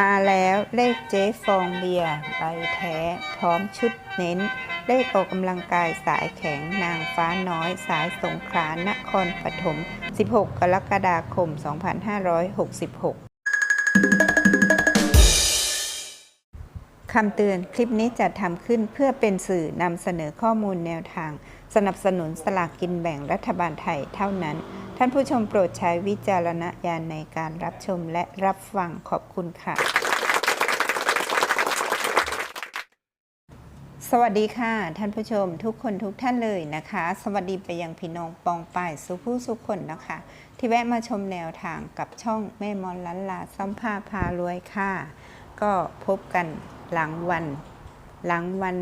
มาแล้วเลขเจ๊ฟองเบียร์ใบแท้ พร้อมชุดเน้น เลขออกกำลังกายสายแข็งนางฟ้าน้อย สายสงขลานครปฐม 16 กรกฎาคม 2566คำเตือน คลิปนี้จัดทำขึ้นเพื่อเป็นสื่อนำเสนอข้อมูลแนวทาง สนับสนุนสลากกินแบ่งรัฐบาลไทยเท่านั้น ท่านผู้ชมโปรดใช้วิจารณญาณในการรับชมและรับฟังขอบคุณค่ะ สวัสดีค่ะ ท่านผู้ชมทุกคนทุกท่านเลยนะคะ สวัสดีไปยังพี่น้องปองป่ายสุผู้สุคนนะคะ ที่แวะมาชมแนวทางกับช่องแม่มอนลันลาซ้ำผ้าพารวยค่ะ ก็พบกันหลังวัน หลังวัน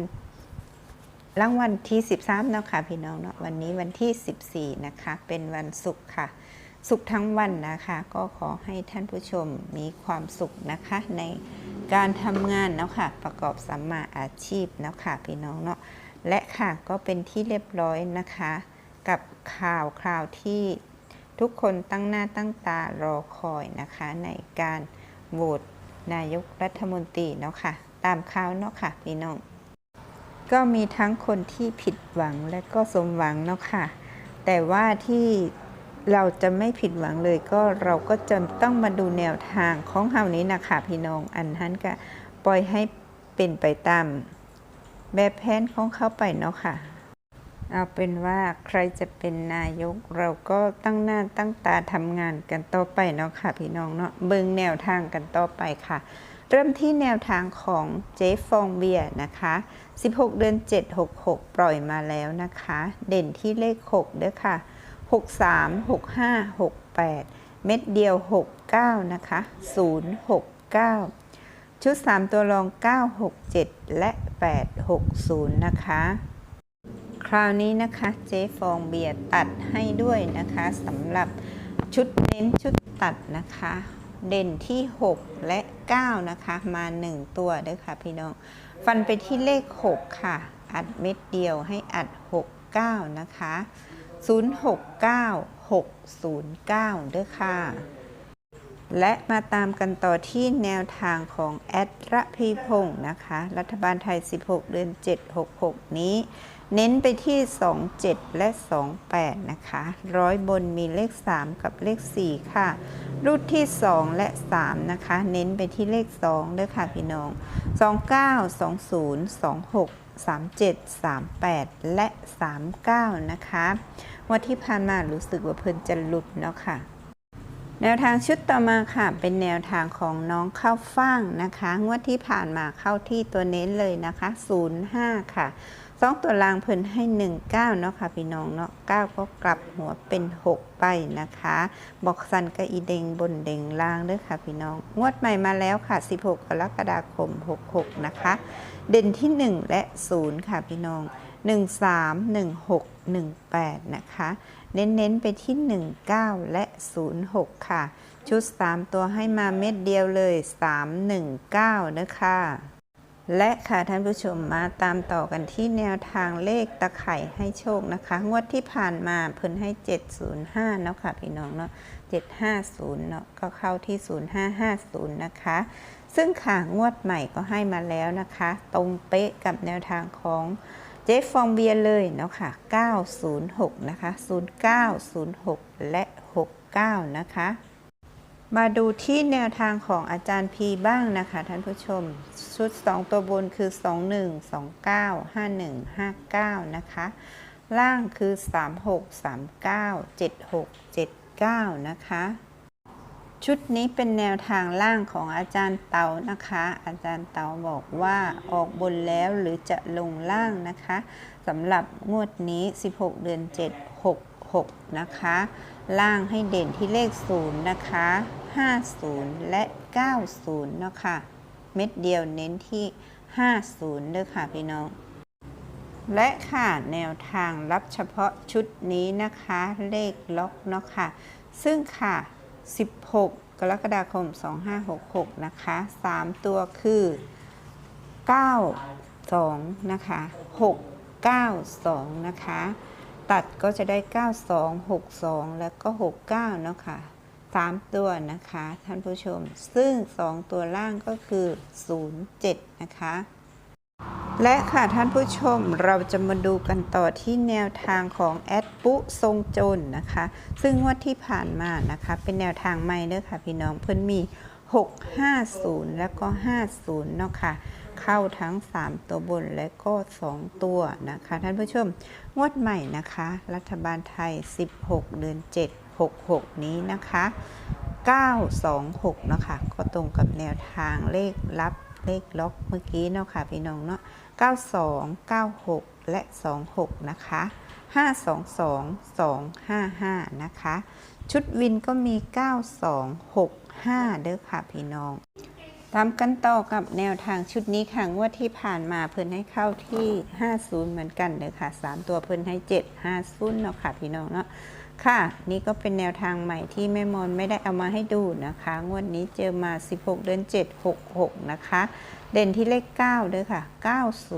หลังวันที่ 13เนาะค่ะพี่น้องเนาะวันนี้วันที่ 14 นะคะ เป็นวันศุกร์ค่ะ สุขทั้งวันนะคะ ก็ขอให้ท่านผู้ชมมีความสุขนะคะ ในการทำงานเนาะค่ะ ประกอบสัมมาอาชีพเนาะค่ะพี่น้องเนาะและค่ะก็เป็นที่เรียบร้อยนะคะ กับข่าวคราวที่ทุกคนตั้งหน้าตั้งตารอคอยนะคะ ในการโหวตนายกรัฐมนตรีเนาะค่ะ ตามข่าวเนาะค่ะพี่น้อง ก็มีทั้งคนที่ผิดหวังและก็สมหวังเนาะค่ะ แต่ว่าที่เราจะไม่ผิดหวังเลยก็เราก็จะต้องมาดูแนวทางของเฮานี้นะคะพี่น้องอันท่านก็ปล่อยให้เป็นไปตามแบบแผนของเขาไปเนาะค่ะ เอาเป็นว่าใครจะเป็นนายกเราก็ตั้งหน้าตั้งตาทำงานกันต่อไปเนาะค่ะ พี่น้องเนาะเบิ่งแนวทางกันต่อไปค่ะ เริ่มที่แนวทางของเจฟองเบียร์นะคะ 16 เดือน 7 66 ปล่อยมาแล้วนะคะ เด่นที่เลข 6 เด้อค่ะ 63 65 68 เม็ดเดียว 69 นะคะ 069 ชุด 3 ตัวรอง 967 และ 860 นะคะ คราวนี้นะคะเจฟองเบียร์ตัดให้ด้วยนะคะสำหรับชุดเน้นชุดตัดนะคะ เด่นที่ 6 และ 9 นะคะ มา 1 ตัวเด้วยค่ะพี่น้อง ฟันไปที่เลข 6 ค่ะ อัดเม็ดเดียวให้อัด 69 นะคะ 069 609 เด้วยค่ะ และมาตามกันต่อที่แนวทางของแอดระพีพงศ์นะคะ รัฐบาลไทย 16 เดือน 766 นี้ เน้นไปที่ 27 และ 28 นะคะ ร้อยบนมีเลข 3 กับเลข 4 ค่ะ รูดที่ 2 และ 3 นะคะ เน้นไปที่เลข2ด้วยค่ะพี่น้อง 29 20 26 37 38 และ 39 นะคะวันที่ผ่านมารู้สึกว่าเพิ่นจะหลุดเนาะค่ะ แนวทางชุดต่อมาค่ะ เป็นแนวทางของน้องข้าวฟ่างนะคะ งวดที่ผ่านมาเข้าที่ตัวเน้นเลยนะคะ 05 ค่ะ สองตัวลางเพิ่นให้19เนาะค่ะพี่น้องเนาะ9ก็กลับหัวเป็น6ไปนะคะ บอกสันกับอีเดงบนเดงล่างเด้อค่ะพี่น้อง งวดใหม่มาแล้วค่ะ 16 กรกฎาคม 66 นะคะ เด่นที่ 1 และ 0 ค่ะพี่น้อง 13 16 18 นะคะ เน้นๆไปที่ 19 และ 06 ค่ะ ชุด 3 ตัวให้มาเม็ดเดียวเลย 319 นะคะ และค่ะท่านผู้ชมมาตามต่อกันที่แนวทางเลขตะไคร่ให้โชคนะคะ งวดที่ผ่านมาเพิ่นให้ 705 เนาะค่ะพี่น้องเนาะ750 เนาะก็เข้าที่ 0550 นะคะ ซึ่งค่ะงวดใหม่ก็ให้มาแล้วนะคะ ตรงเป๊ะกับแนวทางของเจฟฟองเบียร์เลยเนาะค่ะ 906 นะคะ 0906 และ 69 นะคะ มาดูที่แนวทางของอาจารย์พีบ้างนะคะ ท่านผู้ชม ชุด 2 ตัวบนคือ 21 29 51 59 นะคะ ล่างคือ 36 39 76 79 นะคะ ชุดนี้เป็นแนวทางล่างของอาจารย์เตานะคะ อาจารย์เตาบอกว่าออกบนแล้วหรือจะลงล่างนะคะสำหรับงวดนี้ 16 เดือน 7 66 นะคะ ล่างให้เด่นที่เลข 0 นะคะ 50 และ 90 เนาะค่ะ เม็ดเดียวเน้นที่ 50เด้อค่ะพี่น้อง และค่ะแนวทางรับเฉพาะชุดนี้นะคะ เลขล็อกเนาะค่ะ ซึ่งค่ะ 16 กรกฎาคม 2566 นะคะ 3 ตัวคือ 9 2 นะคะ 6 9 2 นะคะ ตัดก็จะได้ 92 62 แล้วก็ 69 เนาะค่ะ 3 ตัวนะคะ ท่านผู้ชม ซึ่ง 2 ตัวล่างก็คือ 07 นะคะ และค่ะท่านผู้ชมเราจะมาดูกันต่อที่แนวทางของแอดปุทรงจรนะคะ ซึ่งงวดที่ผ่านมานะคะ เป็นแนวทางใหม่เด้อค่ะพี่น้องเพิ่อนมี 650 แล้วก็ 50 เนาะค่ะ เข้าทั้ง 3 ตัวบนและก็ 2 ตัวนะคะ ท่านผู้ชม งวดใหม่นะคะ รัฐบาลไทย 16 เดือน 7 66 นี้นะคะ 926 นะคะ ก็ตรงกับแนวทางเลขลับเลขล็อกเมื่อกี้เนาะค่ะพี่น้องเนาะ 92 96 และ 26 นะคะ 522 255 นะคะ ชุดวินก็มี 9265 เด้อค่ะพี่น้อง ตามกันต่อกับแนวทางชุดนี้ค่ะงวดที่ผ่านมาเพิ่นให้เข้าที่ 50 เหมือนกันเลยค่ะ 3 ตัวเพิ่นให้ 750เนาะค่ะพี่น้องเนาะค่ะ นี่ก็เป็นแนวทางใหม่ที่แม่มอนไม่ได้เอามาให้ดูนะคะ งวดนี้เจอมา 16 เดือน 7 66 นะคะ เด่นที่เลข 9 เด้อค่ะ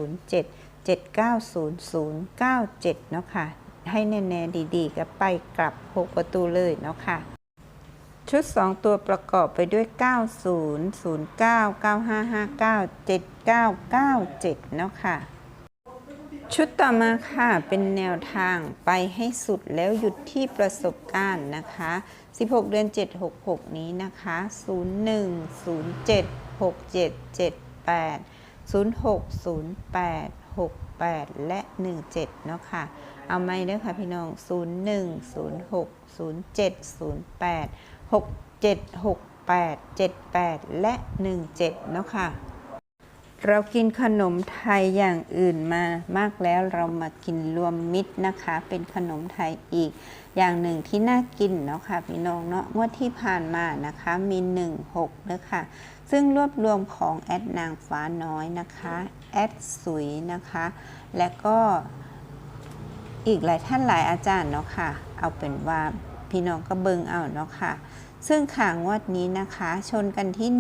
907 790097 เนาะค่ะ ให้แน่ ๆ ดี ๆก็ไปกลับ 6 ประตูเลยเนาะค่ะ ชุด 2 ตัวประกอบไปด้วย 90 09 9559 7997 เนาะค่ะ ชุดต่อมาค่ะ เป็นแนวทางไปให้สุดแล้วหยุดที่ประสบการณ์นะคะ 16 เดือน 766 นี้นะคะ 01 07 67 78 06 08 68 และ 17 เนาะค่ะเอาไหมเด้อค่ะพี่น้อง 01 0 6 0 7 0 8 6 7 67 68 78 และ 17 เนาะค่ะ เรากินขนมไทยอย่างอื่นมามากแล้วเรามากินรวมมิตรนะคะ เป็นขนมไทยอีก อย่างหนึ่งที่น่ากินเนาะค่ะพี่น้องเนาะงวดที่ผ่านมานะคะมี 1 6นะคะ ซึ่งรวบรวมของแอดนางฟ้าน้อยนะคะแอดสุยนะคะ และก็อีกหลายท่านหลายอาจารย์เนาะค่ะ เอาเป็นว่า พี่น้องก็เบิงเอาเนาะค่ะ ซึ่งขางวดนี้นะคะ ชนกันที่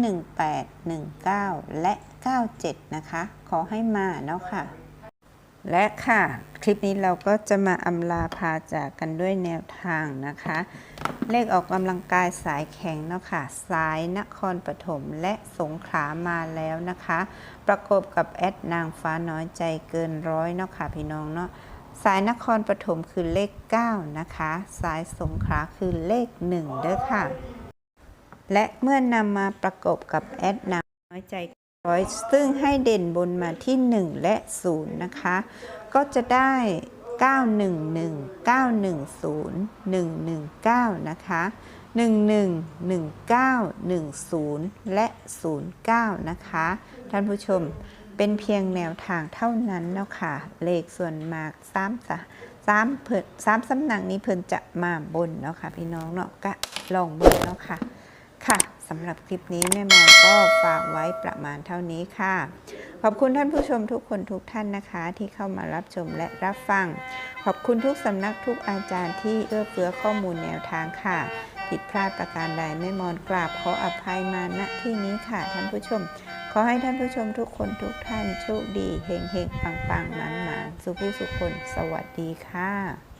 18 19 และ 97 นะคะ ขอให้มาเนาะค่ะ และค่ะ คลิปนี้เราก็จะมาอำลาพาจากกันด้วยแนวทางนะคะ เลขออกกำลังกายสายแข็งเนาะค่ะ สายนครปฐมและสงขลามาแล้วนะคะ ประกบกับแอดนางฟ้าน้อยใจเกินร้อยเนาะค่ะพี่น้องเนาะ สายนครปฐมคือเลข 9 นะคะ สายสงขลาคือเลข 1 เด้อค่ะ และเมื่อนำมาประกบกับแอดนางน้อยใจร้อยซึ่งให้เด่นบนมาที่ 1 และ 0 นะคะ ก็จะได้ 911 910 119 นะคะ 11 19 10 และ 09 นะคะ ท่านผู้ชม เป็นเพียงแนวทางเท่านั้นเนาะค่ะเลขส่วนมาก3สะ3เพิ่น3สำนักนี้เพิ่นจะมาบนเนาะค่ะ พี่น้องเนาะก็ลองเบิ่งเนาะค่ะ ค่ะสำหรับคลิปนี้แม่มอก็ฝากไว้ประมาณเท่านี้ค่ะ ขอบคุณท่านผู้ชมทุกคนทุกท่านนะคะ ที่เข้ามารับชมและรับฟัง ขอบคุณทุกสำนักทุกอาจารย์ที่เอื้อเฟื้อข้อมูลแนวทางค่ะผิดพลาดประการใดแม่มอนกราบขออภัยมาณที่นี้ค่ะท่านผู้ชม ขอให้ท่านผู้ชมทุกคนทุกท่านโชคดีเฮงเฮงปังปังหมานหมานสุขสุคน สวัสดีค่ะ